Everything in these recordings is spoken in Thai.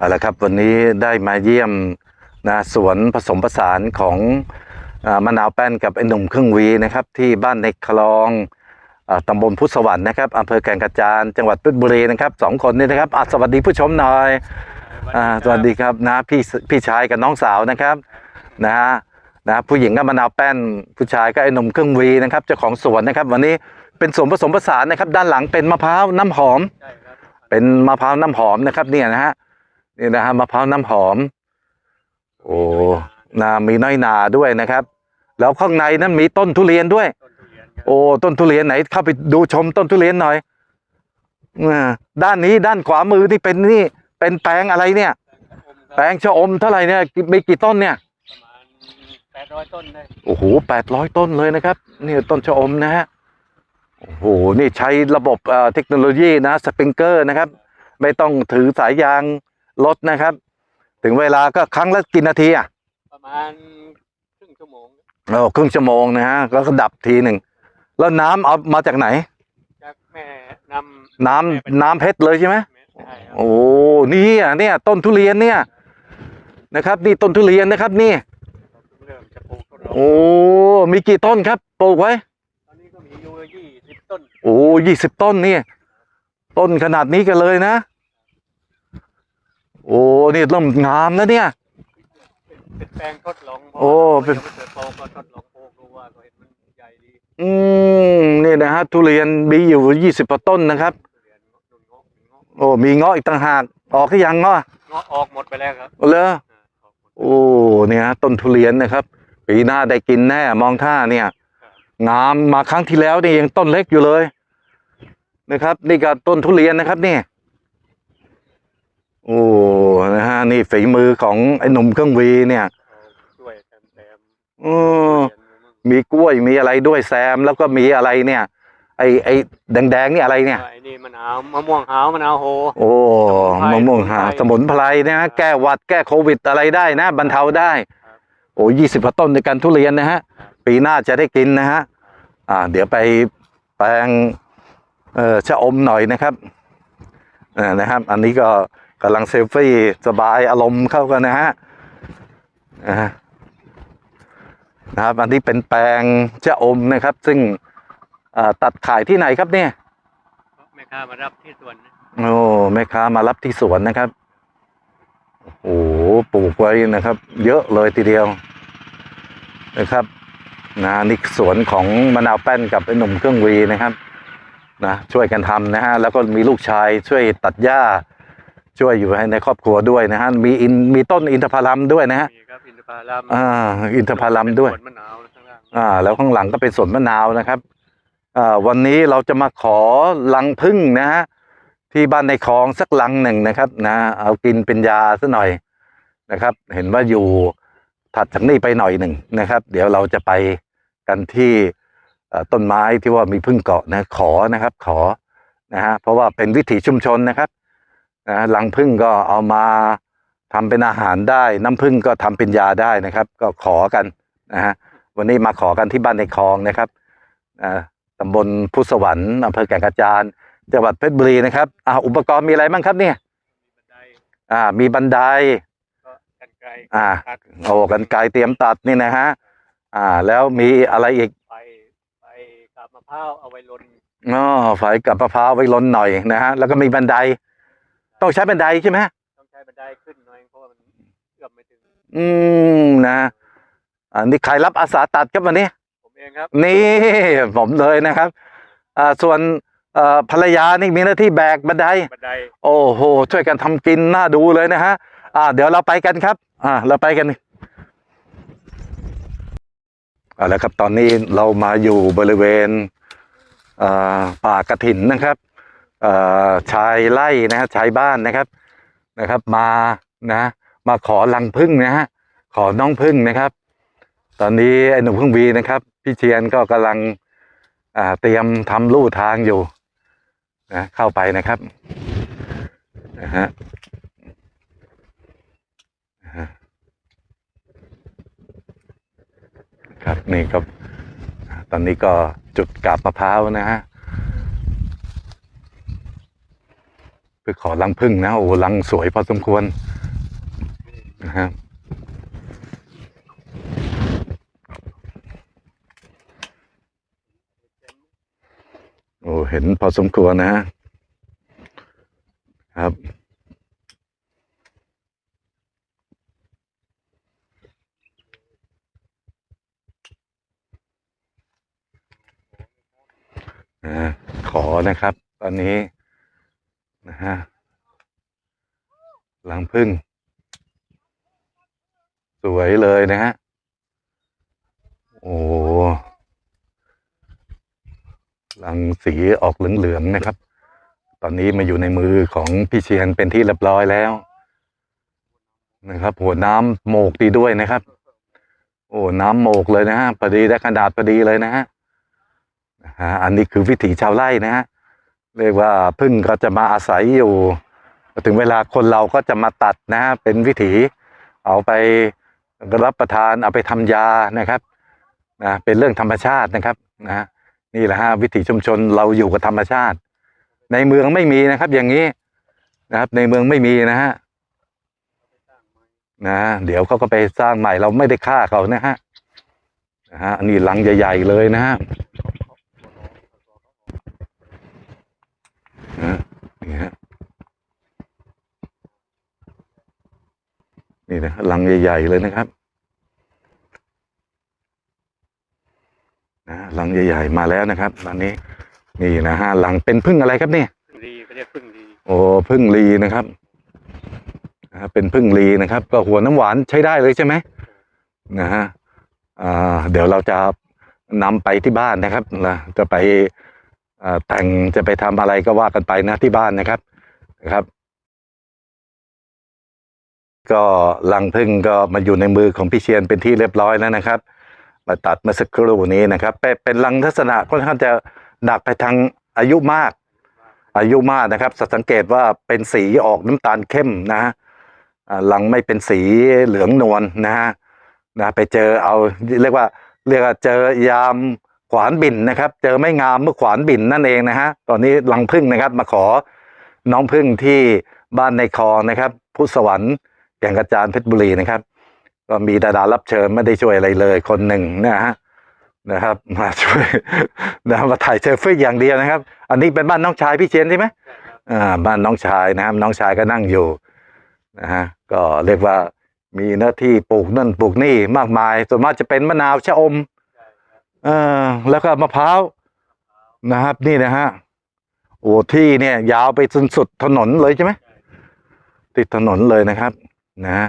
เอาละครับวันนี้ได้มาเยี่ยมนะสวนผสมผสานของอามะนาวแป้นกับไอ้หนุ่มครึ่งวีนะครับ ที่บ้านในคลองอาตำบลพุทธสวรรค์นะครับอำเภอแก่งกระจานจังหวัดเพชรบุรีนะครับสองคนนี้นะครับอะสวัสดีผู้ชมหน่อยอ่าสวัสดีครับนะพี่พี่ชายกับน้องสาวนะครับนะฮะนะผู้หญิงก็มะนาวแป้นผู้ชายก็ไอ้หนุ่มครึ่งวีนะครับเจ้าของสวนนะครับ วันนี้เป็นสวนผสมผสานนะครับ ด้านหลังเป็นมะพร้าวน้ำหอมใช่ครับเป็นมะพร้าวน้ำหอมนะครับเนี่ยนะฮะ นี่นะฮะมะพร้าวน้ำหอม โอ้นามีน้อยนาด้วยนะครับ แล้วข้างในนั้นมีต้นทุเรียนด้วยต้นทุเรียนครับโอ้ต้นทุเรียนไหน เข้าไปดูชมต้นทุเรียนหน่อยอ่าด้านนี้ด้านขวามือนี่เป็นนี่ เป็นแปลงอะไรเนี่ย แปลงชะอมเท่าไหร่เนี่ยมีกี่ต้นเนี่ยประมาณแปดร้อยต้นได้โอ้โหแปดร้อยต้นเลยนะครับนี่ต้นชะอมนะฮะโอ้โหนี่ใช้ระบบเอ่อเทคโนโลยีนะสปริงเกอร์นะครับ ไม่ต้องถือสายยาง รถนะครับ ถึงเวลาก็ครั้งละกี่นาทีอะประมาณครึ่งชั่วโมงโอ้ครึ่งชั่วโมงนะฮะแล้วก็ดับทีหนึ่งแล้วน้ำเอามาจากไหนจากแม่นน้ำน้ำเพชรเลยใช่ไหมำแม่ใช่ครับโอ้นี่อะเนี่ย ต้นทุเรียนเนี่ยนะครับ นี่ต้นทุเรียนนะครับ นี่เริ่มจะปลูกต้นเราโอ้มีกี่ต้นครับปลูกไว้ตอนนี้ก็มีอยู่ยี่สิบต้นโอ้ยี่สิบต้นนี่ต้นขนาดนี้กันเลยนะ โอ้นี่เริ่มงามแล้วเนี่ย เป็นเป็นแปลงทดลองโอ้เป็นยังไม่เคยปลูกก็ทดลองปลูกดูว่าก็เห็นมันใหญ่ดีอืมนี่นะฮะทุเรียนมีอยู่ยี่สิบต้นนะครับทุเรียนเงาะนุ่นเงาะมีเงาะโอ้มีเงาะอีกต่างหากออกหรือยังเงาะเงาะออกหมดไปแล้วครับเลยอ่าออกหมดโอ้เนี่ยฮะต้นทุเรียนนะครับปีหน้าได้กินแน่มองท่าเนี่ยงามมาครั้งที่แล้วนี่ยังต้นเล็กอยู่เลยนะครับ นี่ก็ต้นทุเรียนนะครับนี่ โอ้นะฮะนี่ฝีมือของไอ้หนุ่มเครื่องวีเนี่ยเอาช่วยแซมแซมเออมีกล้วยมีอะไรด้วยแซมแล้วก็มีอะไรเนี่ย ไอ้ไอ้แดงๆนี่อะไรเนี่ย ไอ้นี่มะนาวมะม่วงหาวมะนาวโหโอ้สมุนไพรมะม่วงหาสสมุมุนนไพไพรรนะฮะแก้หวัดแก้โควิดอะไรได้นะ บรรเทาได้ครับโอ้ยี่สิบต้นในการทุเรียนนะฮะ ปีหน้าจะได้กินนะฮะอ่า เดี๋ยวไปแปลงเอ่อชะอมหน่อยนะครับเอ่อนะครับ อันนี้ก็ กำลังเซลฟี่สบายอารมณ์เข้ากันนะฮะอ่านะครับอันนี้เป็นแปลงชะอมนะครับ ซึ่งอ่าตัดขายที่ไหนครับเนี่ยแม่ค้ามารับที่สวนนะโอ้แม่ค้ามารับที่สวนนะครับโอ้โหปลูกไว้นะครับ เยอะเลยทีเดียวนะครับนะนี่สวนของมะนาวแป้นกับไอ้หนุ่มเครื่องวีนะครับนะช่วยกันทำนะฮะแล้วก็มีลูกชายช่วยตัดหญ้า ช่วยอยู่ให้ในครอบครัวด้วยนะฮะมีอินมีต้นอินทผลัมด้วยนะฮะมีครับอินทผลัมอ่าอินทผลัมด้วยเป็นสนมะนาวนะข้างล่างอ่า แล้วข้างหลังก็เป็นสวนมะนาวนะครับอ่าวันนี้เราจะมาขอลังพึ่งนะฮะที่บ้านในคลองสักลังหนึ่งนะครับ นะเอากินเป็นยาซะหน่อยนะครับ เห็นว่าอยู่ถัดจากนี้ไปหน่อยหนึ่งนะครับ เดี๋ยวเราจะไปกันที่เอ่อต้นไม้ที่ว่ามีพึ่งเกาะนะขอนะครับ ขอนะฮะเพราะว่าเป็นวิถีชุมชนนะครับ นะลังพึ่งก็เอามาทำเป็นอาหารได้ น้ำพึ่งก็ทำเป็นยาได้นะครับ ก็ขอกันนะฮะวันนี้มาขอกันที่บ้านในคลองนะครับอ่าตำบลพุทธสวรรค์อำเภอแก่งกระจานจังหวัดเพชรบุรีนะครับอ่าอุปกรณ์มีอะไรบ้างครับเนี่ยบันไดอ่า มีบันไดก็กันไกลอ่าตัดโอ้กันไกรเตรียมตัดนี่นะฮะอ่า แล้วมีอะไรอีกไปไปกับมะพร้าวเอาไว้ลนอ๋อไฟกับมะพร้าวไว้ล้นหน่อยนะฮะแล้วก็มีบันได ต้องใช้บันไดใช่ไหมต้องใช้บันไดขึ้นหน่อยเพราะว่ามันเอื้อมไม่ถึง อืมนะอ่านี่ใครรับอาสาตัดครับวันนี้ ผมเองครับ นี่ผมเลยนะครับอ่าส่วนเอ่อภรรยานี่มีหน้าที่แบกบันไดบันได โอ้โห ช่วยกันทำกินน่าดูเลยนะฮะอ่า เดี๋ยวเราไปกันครับ อ่า เราไปกันเอาละครับตอนนี้เรามาอยู่บริเวณอ่าป่ากระถินนะครับเอ่อ ชายไร่นะฮะชายบ้านนะครับนะครับ มานะ มาขอรังพึ่งนะฮะขอน้องพึ่งนะครับ ตอนนี้ไอ้หนุ่มพึ่งวีนะครับ พี่เชียนก็กำลังเตรียมทำลู่ทางอยู่นะเข้าไปนะครับนะฮะนะฮะครับนี่ก็ตอนนี้ก็จุดกาบมะพร้าวนะฮะ คือขอรังพึ่งนะโอ้รังสวยพอสมควรนะครับโอ้เห็นพอสมควรนะครับขอนะครับ ตอนนี้ นะฮะหลังพึ่ง สวยเลยนะฮะ โอ้หลังสีออกเหลืองๆนะครับ ตอนนี้มาอยู่ในมือของพี่เชียนเป็นที่เรียบร้อยแล้ว นะครับ หัวน้ำโมกดีด้วยนะครับ โอ้น้ำโมกเลยนะฮะพอดีได้ขนาดพอดีเลยนะฮะอันนี้คือวิถีชาวไร่นะฮะ เรียกว่าพึ่งก็จะมาอาศัยอยู่ ถึงเวลาคนเราก็จะมาตัดนะเป็นวิถี เอาไปรับประทานเอาไปทำยานะครับนะเป็นเรื่องธรรมชาตินะครับนะนี่แหละฮะวิถีชุมชนเราอยู่กับธรรมชาติ ในเมืองไม่มีนะครับ อย่างนี้นะครับ ในเมืองไม่มีนะฮะนะเดี๋ยวเขาก็ไปสร้างใหม่เราไม่ได้ฆ่าเขานะฮะนะฮะอันนี้หลังใหญ่ ๆ เลยนะฮะนี่ฮะ นี่นะลังใหญ่ ๆ เลยนะครับนะลังใหญ่ ๆ มาแล้วนะครับตอนนี้ นี่นะฮะลังเป็นพึ่งอะไรครับเนี่ยพึ่งดีก็เรียกพึ่งดีโอ้พึ่งลีนะครับนะฮะเป็นพึ่งลีนะครับ ก็หัวน้ำหวานใช้ได้เลยใช่ไหมนะฮะอ่าเดี๋ยวเราจะนำไปที่บ้านนะครับนะจะไปอ่าแต่งจะไปทำอะไรก็ว่ากันไปนะที่บ้านนะครับนะครับ ก็ลังพึ่งก็มาอยู่ในมือของพี่เชียนเป็นที่เรียบร้อยแล้วนะครับ มาตัดเมื่อสักครู่นี้นะครับ เป็นลังลักษณะค่อนข้างจะหนักไปทางอายุมาก อายุมากนะครับสังเกตว่าเป็นสีออกน้ำตาลเข้มนะฮะลังไม่เป็นสีเหลืองนวลนะฮะนะไปเจอเอาเรียกว่าเรียกว่าเจอยามขวานบินนะครับ เจอไม่งามเมื่อขวานบินนั่นเองนะฮะตอนนี้ลังพึ่งนะครับมาขอน้องพึ่งที่บ้านในคอนะครับ พุทธสวรรค์ แก่งกระจานเพชรบุรีนะครับ ก็มีดารารับเชิญไม่ได้ช่วยอะไรเลย คนหนึ่งนะฮะนะครับ มาช่วยนะมาถ่ายเซลฟี่อย่างเดียวนะครับ อันนี้เป็นบ้านน้องชายพี่เชนใช่ไหมอ่าบ้านน้องชายนะครับ น้องชายก็นั่งอยู่นะฮะก็เรียกว่ามีหน้าที่ปลูกนั่นปลูกนี่มากมายส่วนมากจะเป็นมะนาวชะอมใช่ครับเออแล้วก็มะพร้าวนะครับ นี่นะฮะโอ้ที่เนี่ย ยาวไปจนสุดถนนเลยใช่ไหมติดถนนเลยนะครับ นะ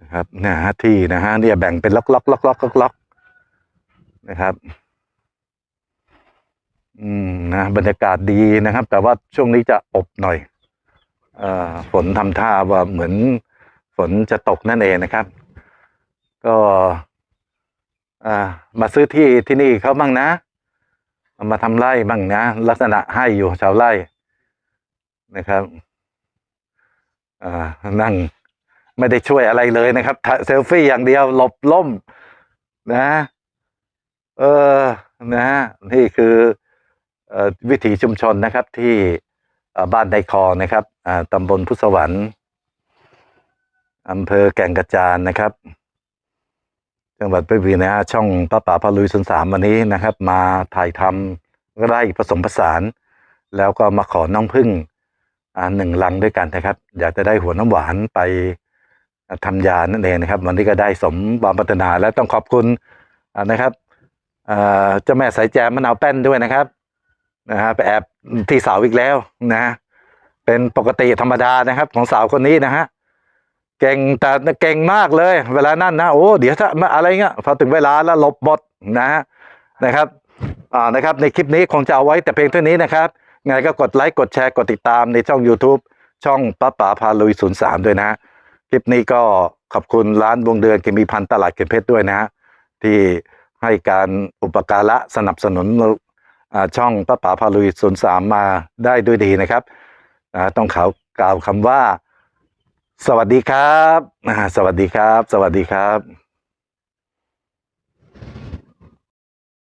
นะครับนะฮะที่นะฮะเนี่ยแบ่งเป็นล็อกล็อกล็อกล็อกล็อกล็อกนะครับ อืมนะบรรยากาศดีนะครับ แต่ว่าช่วงนี้จะอบหน่อยเอ่อฝนทำท่าว่าเหมือนฝนจะตกนั่นเองนะครับ ก็อ่ามาซื้อที่ที่นี่เขาบ้างนะมาทำไร่บ้างนะ ลักษณะให้อยู่ชาวไร่นะครับ นั่งไม่ได้ช่วยอะไรเลยนะครับเซลฟี่อย่างเดียวหลบล่ม นะ เออนะนี่คืออวิถีชุมชนนะครับที่บ้านไดคอนะครับตำบลพุทธสวรรค์อำเภอแก่งกระจานนะครับ จังหวัดเพชรบุรีนะฮะช่องป้าป่าพาลุยสุนสามวันนี้นะครับ มาถ่ายทำไร่ผสมผสาน แล้วก็มาขอน้องพึ่ง หนึ่งลังด้วยกันนะครับ อยากจะได้หัวน้ำหวานไปทำยานั่นเองนะครับ วันนี้ก็ได้สมความปรารถนาและต้องขอบคุณนะครับเจ้าแม่สายแจมมะนาวแป้นด้วยนะครับนะฮะไปแอบที่สาวอีกแล้วนะ เป็นปกติธรรมดานะครับ ของสาวคนนี้นะฮะเก่งแต่เก่งมากเลย เวลานั่นนะโอ้เดี๋ยวถ้ามาอะไรเงี้ยพอถึงเวลาแล้วหลบหมดนะฮะนะครับอ่านะครับ ในคลิปนี้คงจะเอาไว้แต่เพียงเท่านี้นะครับ ไงก็กดไลค์กดแชร์กดติดตามในช่อง YouTube ช่องป้าป๋าพาลุย 03 ด้วยนะ คลิปนี้ก็ขอบคุณร้านวงเดือนกิมีพันตลาดเก็บเพชรด้วยนะ ที่ให้การอุปการะสนับสนุนอ่าช่องป้าป๋าพาลุย 03 มาได้ด้วยดีนะครับ ต้องขากล่าวคำว่า สวัสดีครับ สวัสดีครับ สวัสดีครับ